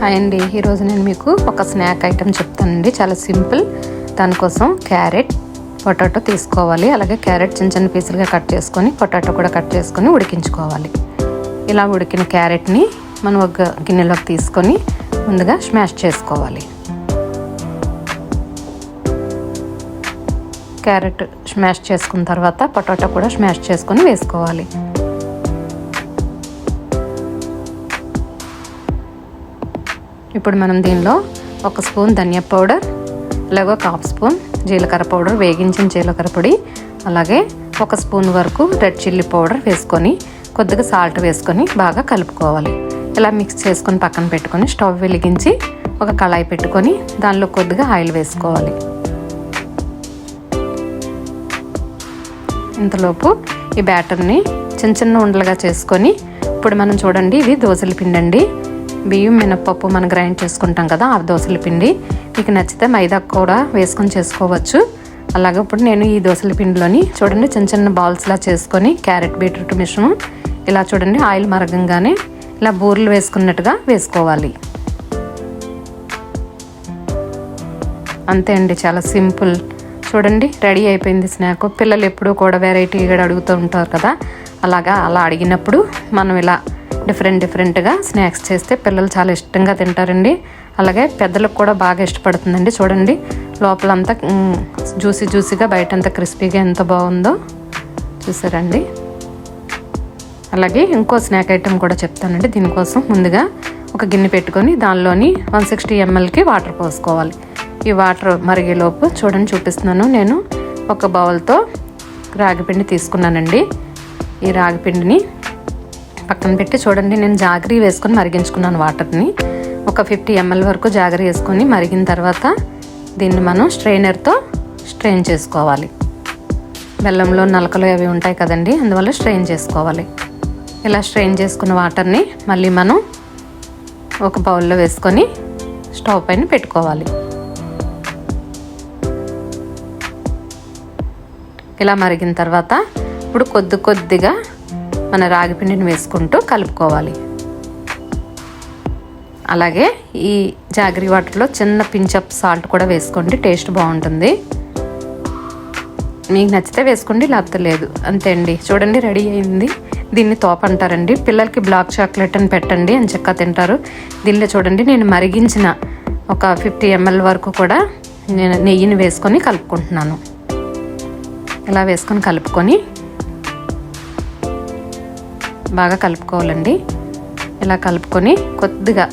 Hi అండి. ఈరోజు నేను మీకు ఒక స్నాక్ ఐటెం చెప్తానండి. చాలా సింపుల్. దానికోసం క్యారెట్ పొటాటో తీసుకోవాలి. అలాగే క్యారెట్ చిన్న చిన్న పీసులుగా కట్ చేసుకొని పొటాటో కూడా కట్ చేసుకొని ఉడికించుకోవాలి. ఇలా ఉడికిన క్యారెట్ని మనం ఒక గిన్నెలోకి తీసుకొని ముందుగా స్మాష్ చేసుకోవాలి. క్యారెట్ స్మాష్ చేసుకున్న తర్వాత పొటాటో కూడా స్మాష్ చేసుకొని వేసుకోవాలి. ఇప్పుడు మనం దీనిలో ఒక స్పూన్ ధనియా పౌడర్ అలాగే ఒక హాఫ్ స్పూన్ జీలకర్ర పౌడర్ వేగించిన జీలకర్ర పొడి అలాగే ఒక స్పూన్ వరకు రెడ్ చిల్లీ పౌడర్ వేసుకొని కొద్దిగా సాల్ట్ వేసుకొని బాగా కలుపుకోవాలి. ఇలా మిక్స్ చేసుకొని పక్కన పెట్టుకొని స్టవ్ వెలిగించి ఒక కళాయి పెట్టుకొని దానిలో కొద్దిగా ఆయిల్ వేసుకోవాలి. ఇంతలోపు ఈ బ్యాటర్ని చిన్న చిన్న ఉండలుగా చేసుకొని ఇప్పుడు మనం చూడండి ఇది దోశల పిండి అండి బియ్యం మినప్పప్పు మనం గ్రైండ్ చేసుకుంటాం కదా ఆ దోశల పిండి. మీకు నచ్చితే మైదా కూడా వేసుకొని చేసుకోవచ్చు. అలాగే ఇప్పుడు నేను ఈ దోశల పిండిలోని చూడండి చిన్న చిన్న బాల్స్లా చేసుకొని క్యారెట్ బీట్రూట్ మిశ్రమం. ఇలా చూడండి ఆయిల్ మరగంగానే ఇలా బూరెలు వేసుకున్నట్టుగా వేసుకోవాలి. అంతే అండి చాలా సింపుల్. చూడండి రెడీ అయిపోయింది స్నాక్ పిల్లలు ఎప్పుడూ కూడా వెరైటీగా అడుగుతూ ఉంటారు కదా. అలాగా అలా అడిగినప్పుడు మనం ఇలా డిఫరెంట్ డిఫరెంట్గా స్నాక్స్ చేస్తే పిల్లలు చాలా ఇష్టంగా తింటారండి. అలాగే పెద్దలకు కూడా బాగా ఇష్టపడుతుందండి. చూడండి లోపలంతా జ్యూసీ జ్యూసీగా బయట అంతా క్రిస్పీగా ఎంత బాగుందో చూసారండి. అలాగే ఇంకో స్నాక్ ఐటెం కూడా చెప్తానండి. దీనికోసం ముందుగా ఒక గిన్నె పెట్టుకొని దానిలోని వన్ సిక్స్టీ ఎంఎల్కి వాటర్ పోసుకోవాలి. ఈ వాటర్ మరిగేలోపు చూడండి చూపిస్తున్నాను. నేను ఒక బౌల్తో రాగిపిండి తీసుకున్నానండి. ఈ రాగిపిండిని పక్కన పెట్టి చూడండి నేను జాగరీ వేసుకొని మరిగించుకున్నాను వాటర్ని. ఒక ఫిఫ్టీ ఎంఎల్ వరకు జాగరీ వేసుకొని మరిగిన తర్వాత దీన్ని మనం స్ట్రైనర్తో స్ట్రెయిన్ చేసుకోవాలి. బెల్లంలో నలకలు అవి ఉంటాయి కదండి అందువల్ల స్ట్రెయిన్ చేసుకోవాలి. ఇలా స్ట్రెయిన్ చేసుకున్న వాటర్ని మళ్ళీ మనం ఒక బౌల్లో వేసుకొని స్టవ్ పైన పెట్టుకోవాలి. ఇలా మరిగిన తర్వాత ఇప్పుడు కొద్ది కొద్దిగా మన రాగిపిండిని వేసుకుంటూ కలుపుకోవాలి. అలాగే ఈ జాగరీ వాటర్లో చిన్న పించప్ సాల్ట్ కూడా వేసుకోండి టేస్ట్ బాగుంటుంది. మీకు నచ్చితే వేసుకోండి లేకపోతే లేదు. అంతే అండి. చూడండి రెడీ అయింది. దీన్ని తోపంటారండి పిల్లలకి బ్లాక్ చాక్లెట్ అని పెట్టండి అని చెక్క తింటారు. దీనిలో చూడండి నేను మరిగించిన ఒక ఫిఫ్టీ ఎంఎల్ వరకు కూడా నేను నెయ్యిని వేసుకొని కలుపుకుంటున్నాను. ఇలా వేసుకొని కలుపుకొని బాగా కలుపుకోవాలండి. ఇలా కలుపుకొని కొద్దిగా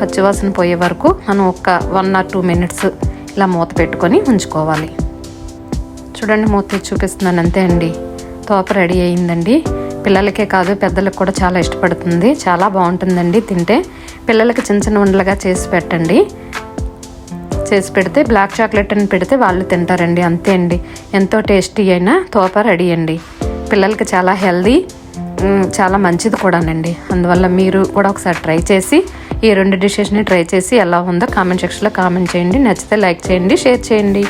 పచ్చివాసన పోయే వరకు మనం ఒక వన్ ఆర్ టూ మినిట్స్ ఇలా మూత పెట్టుకొని ఉంచుకోవాలి. చూడండి మూత చూపిస్తున్నాను అంతే అండి. తోప రెడీ అయిందండి. పిల్లలకే కాదు పెద్దలకు కూడా చాలా ఇష్టపడుతుంది. చాలా బాగుంటుందండి తింటే. పిల్లలకి చిన్న చిన్న ఉండలుగా చేసి పెట్టండి. చేసి పెడితే బ్లాక్ చాక్లెట్ అని పెడితే వాళ్ళు తింటారండి. అంతే అండి. ఎంతో టేస్టీ అయినా తోప రెడీ అండి. పిల్లలకి చాలా హెల్దీ చాలా మంచిది కూడానండి. అందువల్ల మీరు కూడా ఒకసారి ట్రై చేసి ఈ రెండు డిషెస్ని ట్రై చేసి ఎలా ఉందో కామెంట్ సెక్షన్లో కామెంట్ చేయండి. నచ్చితే లైక్ చేయండి షేర్ చేయండి.